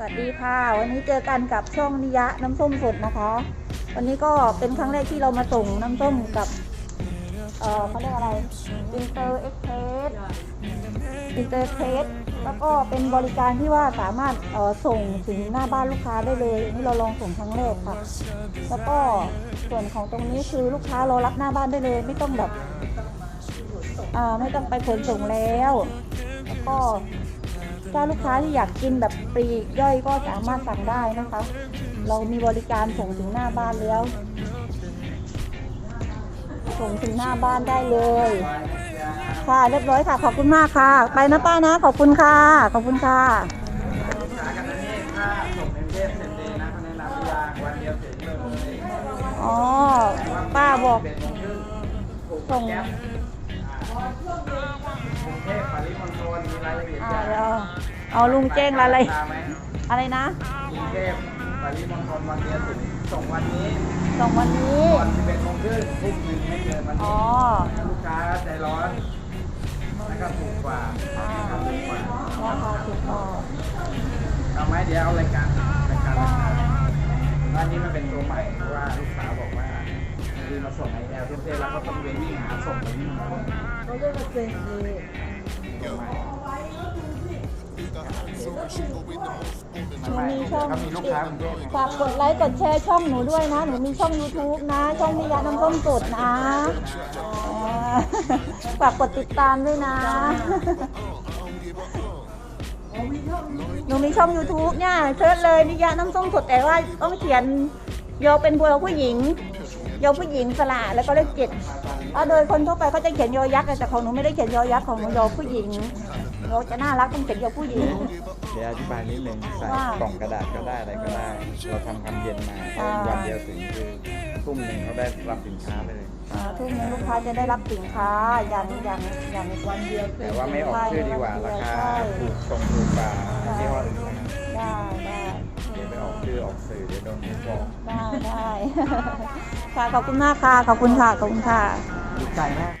สวัสดีค่ะ วันนี้เจอกันกับช่องนิยะน้ำส้มสดนะคะ วันนี้ก็เป็นครั้งแรกที่เรามาส่งน้ำส้มกับ เออเขาเรียกอะไรอินเตอร์เอ็กเพสอินเตอร์เพสแล้วก็เป็นบริการที่ว่าสามารถเออส่งถึงหน้าบ้านลูกค้าได้เลยนี่เราลองส่งครั้งแรกค่ะ แล้วก็ส่วนของตรงนี้คือลูกค้ารอรับหน้าบ้านได้เลย ไม่ต้องแบบอ่าไม่ต้องไปขนส่งแล้ว แล้วก็ ถ้าลูกค้าที่อยากกินแบบปลีกย่อยก็สามารถสั่งได้นะคะ เรามีบริการส่งถึงหน้าบ้านแล้ว ส่งถึงหน้าบ้านได้เลย ค่ะเรียบร้อยค่ะ ขอบคุณมากค่ะ ไปนะป้านะ ขอบคุณค่ะ ขอบคุณค่ะอ๋อป้าบอกส่งกรุงเทพปริมณฑล อียดอ่าอย่างเดี๋ยวเอาลุงแจ้งรายละเอียดตามไหมอะไรนะกรุงเทพปริมณฑลวันเดียวถึงส่งวันนี้ส่งวันนี้ก่อน11โมงครึ่งทุ่มหนึ่งไม่เกินวันอ๋นี้อถ้าลูกค้าใจร้อนแล้วก็ถูกกว่าอ่าทำถูกกว่าราคาถูกต้องเอาไหมเดี๋ยวเอารายการรายการราคาร้านนี้มันเป็นตัวใหม่เพราะว่าลูกค้าบอกว่าคือมาส่งไอแอลเทพๆแล้วก็ต้องไปวิ่งหาส่งไปวิ่งหา เขาเรียกว่าเป็นเลยตัวใหม่ หนูมีช่องเขามีลูกค้ากรุงเทพไงฝากกดไลค์กดแชร์ช่องหนูด้วยนะ หนูมีช่อง YouTube นะ ช่องนิยาน้ำส้มสดนะอ่าฝากกดติดตามด้วยนะ หนูมีช่อง YouTube เนี่ยเชิญเลยนิยาน้ำส้มสดแต่ว่าต้องเขียนโยเป็นบัวผู้หญิง โยผู้หญิงสละแล้วก็เลขเจ็ดถ้าโดยคนทั่วไปเขาจะเขียนโยยักษ์แต่ของหนูไม่ได้เขียนโยยักษ์ของหนูยผู้หญิง เราจะน่ารักต้องเขียนยอผู้หญิง เดี๋ยวอธิบายนิดนึงใส่ว่ากล่องกระดาษก็ได้อะไรก็ได้ เราทำคำเย็นมาอ่า วันเดียวถึงคือทุ่มหนึ่งเขาได้รับสินค้าไปเลย อ่าทุกนี้ลูกค้าจะได้รับสินค้าอย่างอย่างอย่างวันเดียวแต่ว่าไม่ออกชื่อดีกว่าราคาถูกส่งถูกกว่าที่ห้ออื่นนะครับได้ได้เดี๋ยวไปออกชื่อออกสื่อเดี๋ยวโดนเขาบอกได้ได้ ค่ะขอบคุณมากค่ะขอบคุณค่ะขอบคุณค่ะ ดีใจมาก